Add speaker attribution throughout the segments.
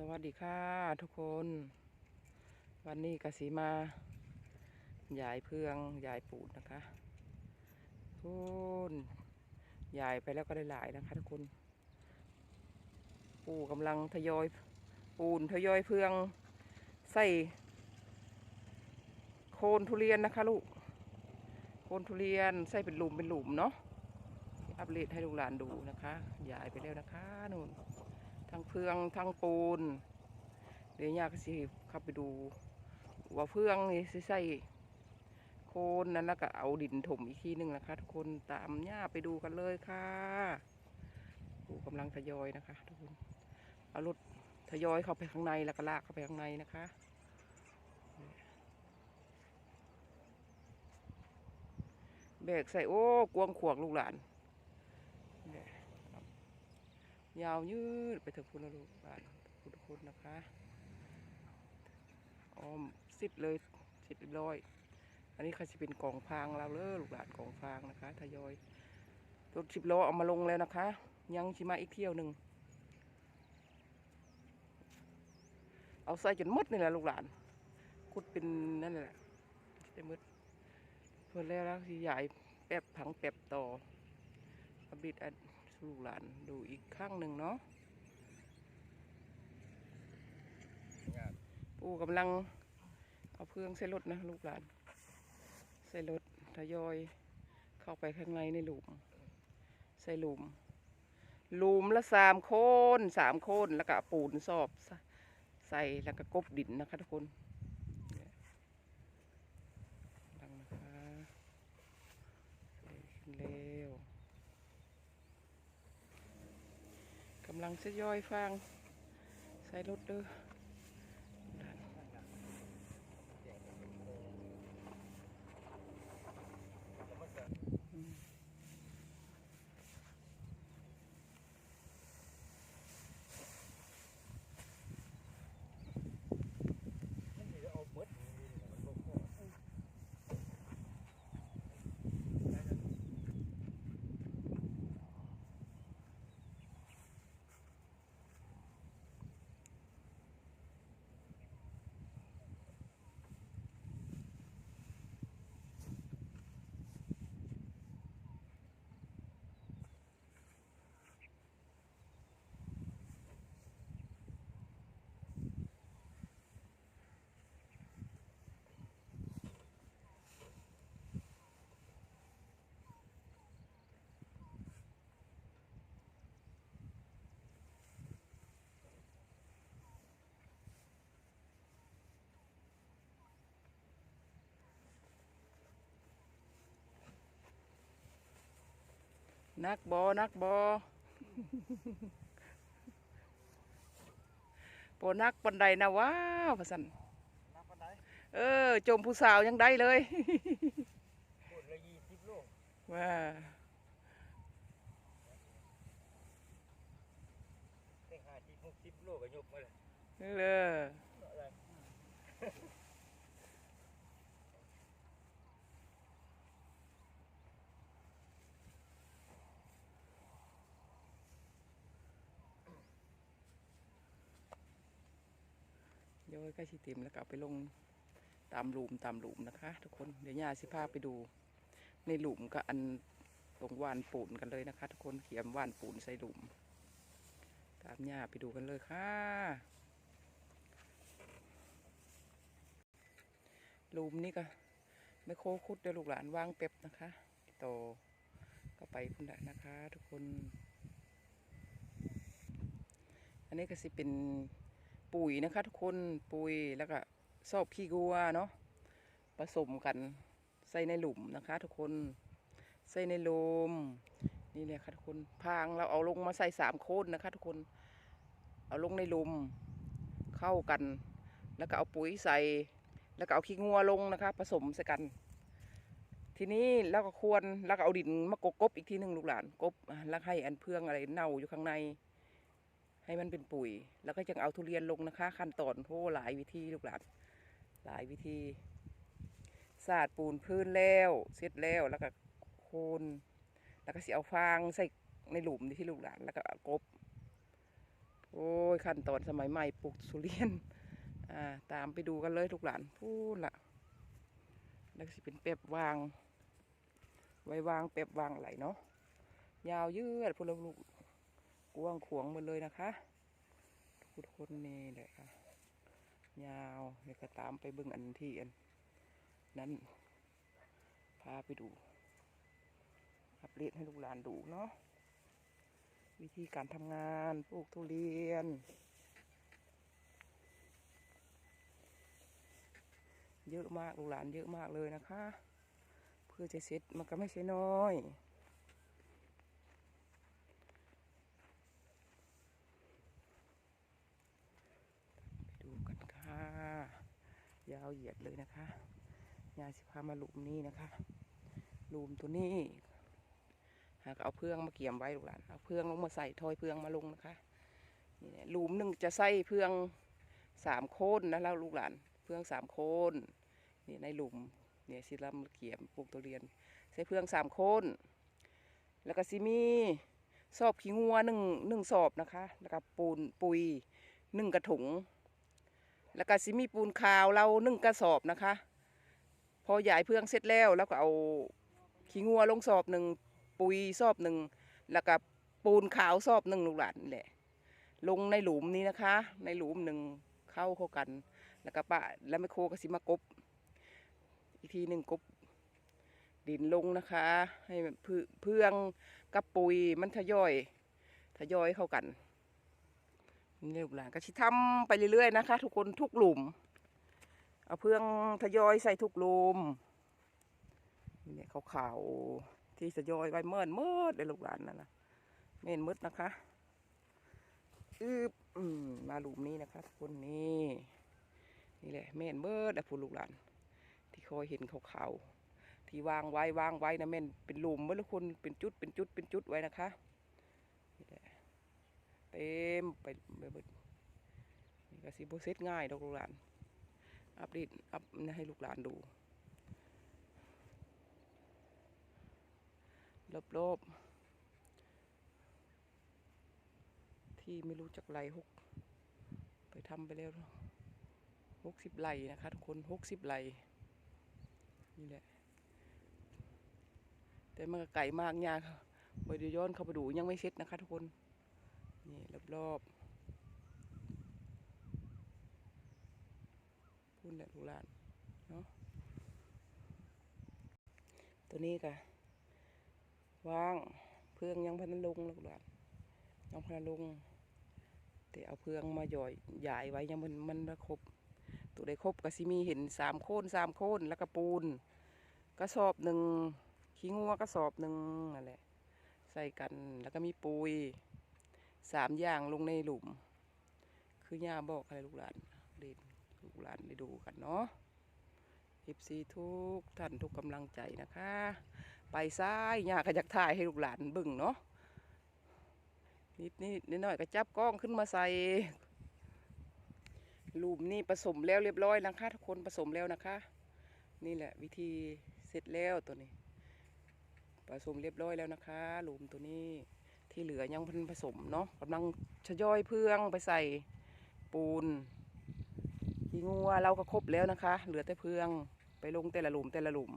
Speaker 1: สวัสดีค่ะทุกคน วันนี้กสีมาหยายเพืองหยายปูดนะคะทุนหยายไปแล้วก็ได้หลายนะคะทุกคน ปูกำลังทยอยปูนทยอยเพืองใส่โคนทุเรียนนะคะลูกโคนทุเรียนใส่เป็นหลุมเป็นหลุมเนาะอัปเดตให้ลูกหลานดูนะคะหยายไปแล้วนะคะนู่น ทั้งเฟืองทั้งปูน เดี๋ยวยากสิเข้าไปดู ว่าเฟืองนี่สิใส่โคนนั้นแล้วก็เอาดินถมอีกทีหนึ่งนะคะ ทุกคนตามย่าไปดูกันเลยค่ะปูกำลังทยอยนะคะ ทุกคนเอารถทยอยเข้าไปข้างในแล้วก็ลากเข้าไปข้างในนะคะแบกใส่โอ้กวงขวกลูกหลานเนี่ยครับ ยาวยืดไปถึงคุณลูกหลานทุกทุนนะคะอ้อมสิบเลยสิบร้อย อันนี้เขาจะเป็นกองฟางเราเลยลูกหลานกองฟางนะคะทยอยรถสิบล้อเอามาลงแล้วนะคะ ยังชิมาอีกเที่ยวหนึ่งเอาใส่จนมดนี่แหละลูกหลานขุดเป็นนั่นแหละจะมืดเพื่อแล้วแล้วที่ใหญ่แป๊บผังแป๊บต่ออัปเดอัน สู่หลานดูอีกข้างหนึ่งเนาะปู่กำลังเอาเพื่องใส่รถนะลูกหลานใส่รถทยอยเข้าไปข้างในในหลุม ใส่หลุม หลุมละสามโคนสามโคนแล้วก็เอาปูนสอบใส่ใส่แล้วก็กบดินนะคะทุกคนดังนะคะขึ้นเร็วกำลังจะย่อยฟางใส่รถเด้อ นักบอนักบอโปนักปันใดนะว้าวพะสัน
Speaker 2: นับปันได
Speaker 1: เออจมผู้สาวยังได้เลย
Speaker 2: พูดละยี่สิบโล
Speaker 1: ว่า
Speaker 2: เต็งห้าสิบหกสิบโลก็ยกมาเลย
Speaker 1: เออ
Speaker 2: อะไร
Speaker 1: โยอยใกล้ชิเต็มแล้วก็เอาไปลงตามหลุมตามหลุมนะคะ ทุกคนเดี๋ยวย่าสิพาไปดู ในหลุมกับอันตรงว่านปูนกันเลยนะคะ ทุกคนเขียมว่านปูนใส่หลุม ตามย่าไปดูกันเลยค่ะ หลุมนี่ก็ไม่โคคุดเดี๋ยวลูกหลานวางเป็บนะคะโตก็ไปพุ่นละนะคะ ทุกคน อันนี้ก็สิเป็น ปุ๋ยนะคะทุกคนปุ๋ยแล้วก็ซอบขี้กัวเนาะผสมกันใส่ในหลุมนะคะ ทุกคนใส่ในโลมนี่เนี่ยค่ะทุกคนพางเราเอาลงมาใส่สามโคนนะคะ ทุกคนเอาลงในหลุมเข้ากัน แล้วก็เอาปุ๋ยใส่ แล้วก็เอาขี้งัวลงนะคะ ผสมใส่กัน ทีนี้แล้วก็ควรแล้วก็เอาดินมากกบอีกทีหนึ่งลูกหลานกบแล้วให้อันเพื่องอะไรเน่าอยู่ข้างใน ให้มันเป็นปุ๋ย แล้วก็ยังเอาทุเรียนลงนะคะ ขั้นตอนโอ้หลายวิธีลูกหลานหลายวิธีสาดปูนพื้นแล้วเสร็จแล้วแล้วก็โคนแล้วก็เสิเอาฟางใส่ในหลุมที่ลูกหลานแล้วก็กบ โอ้ยขั้นตอนสมัยใหม่ปลูกสุเรียนอ่าตามไปดูกันเลยทุกหลานพูดละแล้วก็สิเป็นเป๊บวาง ไว้วางเป๊บวางไหลเนาะยาวยืดพลลูก กว้างขวงหมดเลยนะคะทุกคนนี่แหละค่ะยาวเดี๋ยวก็ตามไปเบิ่งอันที่อัน นั้นพาไปดูอัปเดตให้ลูกหลานดูเนาะวิธีการทำงานปลูกทุเรียน เยอะมากลูกหลานเยอะมากเลยนะคะ เพื่อจะเสร็จมันก็ไม่ใช่น้อย ไปดูกันค่ะ ยาวเหยียดเลยนะคะยายสิพามาหลุมนี้นะคะหลุมตัวนี้หากเอาเพื่องมาเกี่ยมไว้ลูกหลานเอาเพื่องลงมาใส่ทอยเพื่องมาลงนะคะนี่แหละหลุมหนึ่งจะใส่เพื่องสามโคนนะแล้วลูกหลานเพื่องสามโคนนี่ในหลุมเนี่ยสิลำเกี่ยมปลูกตัวเรียน ใส่เพื่องสามโคนแล้วก็สิมีสอบขี้งัวหนึ่งหนึ่งสอบนะคะ แล้วก็ปูนปุยหนึ่งกระถุง แล้วก็สิมีปูนขาวเรานึ่งกระสอบนะคะ พอหยายเพื่องเสร็จแล้วแล้วก็เอาขี้งัวลงสอบหนึ่งปุ๋ยซอบหนึ่งแล้วก็ปูนขาวซอบหนึ่งลูกหลานนี่แหละ ลงในหลุมนี้นะคะ ในหลุมหนึ่งเข้าเข้ากัน แล้วก็ปะแล้วไมโครก็สิมากบ อีกทีหนึ่งกบดินลงนะคะ ให้มันพืเพื่องกับปุ๋ยมันทยอย ทยอยเข้ากัน นี่ลูกหลานก็ชิทำไปเรื่อยๆนะคะ ทุกคนทุกหลุม เอาเพื่องทยอยใส่ทุกหลุมนี่เนี่ยขาวๆที่สะยอยไว้เมินมืดเลยลูกหลานนั่นนะเม่นมืดนะคะอืบอืมาหลุมนี้นะคะทุกคนนี่นี่แหละเม่นมืดแต่ผู้ลูกหลาน ที่คอยเห็นขาวๆที่วางไว้วางไว้นะเม่นเป็นหลุมเมื่อทุกคนเป็นจุดเป็นจุดเป็นจุดไว้นะคะนี่แหละ เต็มไปไปเบิดนี่ก็สิบเซตง่ายดอกลูกหลาน อัปเดตอัพให้ลูกหลานดูรอบๆที่ไม่รู้จักไรหกไปทำไปแล้วหกสิบไรนะคะทุกคนหกสิบไรนี่แหละ แต่มันก็ไก่มากยากไปเดียวย้อนเข้าไปดูยังไม่เสร็จนะคะทุกคน นี่รอบๆพูดแหละลูกหลานเนาะตัวนี้ก็ว่างเพื่องยังพันลงลูกหลานยังพันลงแต่เอาเพื่องมาหย่อยใหญ่ไว้ยังมันมันบ่ครบตัวได้ครบก็สิมีเห็นสามโค่นสามโค่นแล้วก็ปูนกระสอบหนึ่งขี้งัวกระสอบหนึ่งนั่นแหละ ใส่กันแล้วก็มีปุย สามอย่างลงในหลุม คือย่าบอกอะไรลูกหลานเด็ลูกหลานได้ดูกันเนาะ FC ทุกท่านทุกกำลังใจนะคะ ไปซ้ายย่าก็อยากถ่ายให้ลูกหลานบึ่งเนาะนิดนิดนิดหน่อยก็จับกล้องขึ้นมาใส่ลูมนี่ผสมแล้วเรียบร้อยนะคะทุกคนผสมแล้วนะคะ นี่แหละวิธีเสร็จแล้วตัวนี้ผสมเรียบร้อยแล้วนะคะลูมตัวนี้ ที่เหลือยังพิ่นผสมเนาะกำลังชย่อยเพื่องไปใส่ปูนขี้งัวเราก็ครบแล้วนะคะ เหลือแต่เพื่องไปลงแต่ละหลุมแต่ละหลุม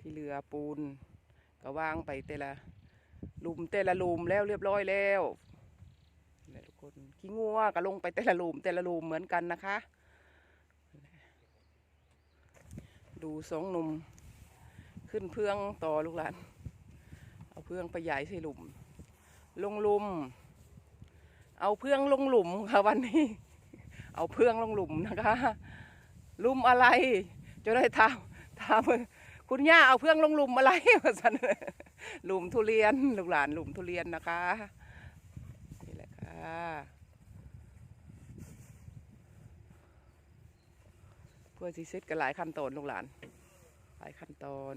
Speaker 1: ที่เรือปูนก็วางไปแต่ละหลุมแต่ละหลุมแล้วเรียบร้อยแล้วทุกคนขี้งัวก็ลงไปแต่ละหลุมแต่ละหลุมเหมือนกันนะคะ ดูสองหนุ่มขึ้นเพื่องต่อลูกหลาน เอาเพื่องไปใหญ่ใส่หลุม ลงลุม เอาเพื่องลงหลุมค่ะวันนี้ เอาเพื่องลงหลุมนะคะลุมอะไร จะได้ถามถามคุณย่าเอาเพื่องลงหลุมอะไรมาสันหลุมทุเรียนลูกหลานหลุมทุเรียนนะคะนี่แหละค่ะเพื่อที่เซตกันหลายขั้นตอนลูกหลาน หลายขั้นตอน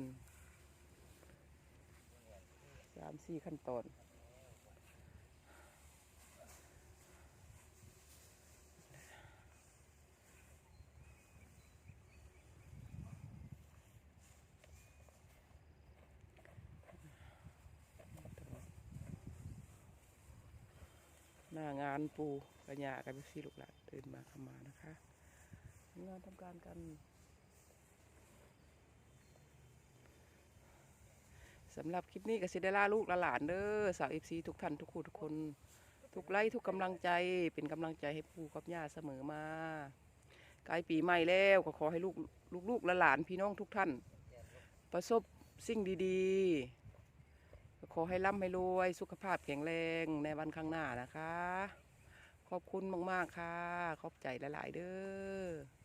Speaker 1: สี่ขั้นตอนหน้างานปูกัญญากันไปซี่ลูกหลานเดินมาเข้ามานะคะงานทำการกัน สำหรับคลิปนี้ก็สิได้ลาลูกลหลานเด้อสาวเอฟซีทุกท่านทุกคู่ทุกคน ทุกไลค์ทุกกำลังใจเป็นกำลังใจให้ปู่กับย่าเสมอมาใกล้ปีใหม่แล้วก็ขอให้ลูกลูกๆหลานพี่น้องทุกท่าน ประสบสิ่งดีๆ ขอให้ร่ำให้รวยสุขภาพแข็งแรงในวันข้างหน้านะคะ ขอบคุณมากๆค่ะ ขอบใจหลาย ๆ เด้อ